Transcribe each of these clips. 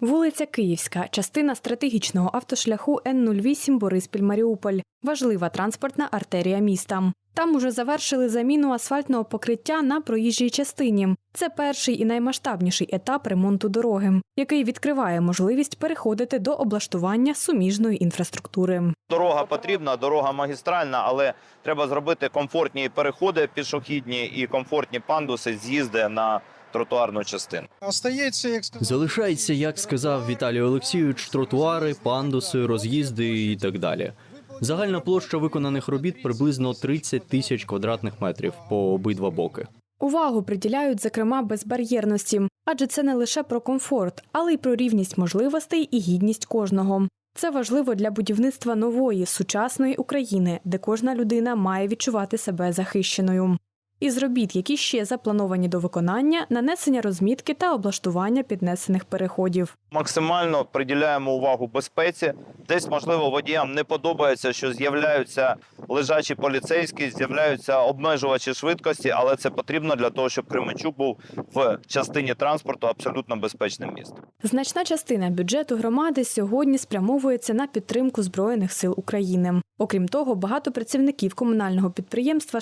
Вулиця Київська, частина стратегічного автошляху Н-08 Бориспіль-Маріуполь, важлива транспортна артерія міста. Там уже завершили заміну асфальтного покриття на проїжджій частині. Це перший і наймасштабніший етап ремонту дороги, який відкриває можливість переходити до облаштування суміжної інфраструктури. Дорога потрібна, дорога магістральна, але треба зробити комфортні переходи пішохідні і комфортні пандуси, з'їзди на тротуарну частину. Остається, як Залишається, як сказав Віталій Олексійович, тротуари, пандуси, роз'їзди і так далі. Загальна площа виконаних робіт приблизно 30 тисяч квадратних метрів по обидва боки. Увагу приділяють, зокрема, безбар'єрності, адже це не лише про комфорт, але й про рівність можливостей і гідність кожного. Це важливо для будівництва нової сучасної України, де кожна людина має відчувати себе захищеною. Із робіт, які ще заплановані до виконання, нанесення розмітки та облаштування піднесених переходів. Максимально приділяємо увагу безпеці. Десь, можливо, водіям не подобається, що з'являються лежачі поліцейські, з'являються обмежувачі швидкості, але це потрібно для того, щоб Кременчук був в частині транспорту абсолютно безпечним містом. Значна частина бюджету громади сьогодні спрямовується на підтримку Збройних сил України. Окрім того, багато працівників комунального підприємства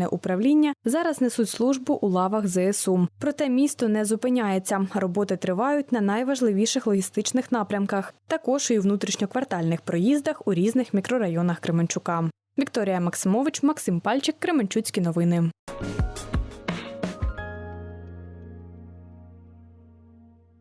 Шляхово-ремонтно-будівельне управління зараз несуть службу у лавах ЗСУ. Проте місто не зупиняється. Роботи тривають на найважливіших логістичних напрямках, також і у внутрішньоквартальних проїздах у різних мікрорайонах Кременчука. Вікторія Максимович, Максим Пальчик, Кременчуцькі новини.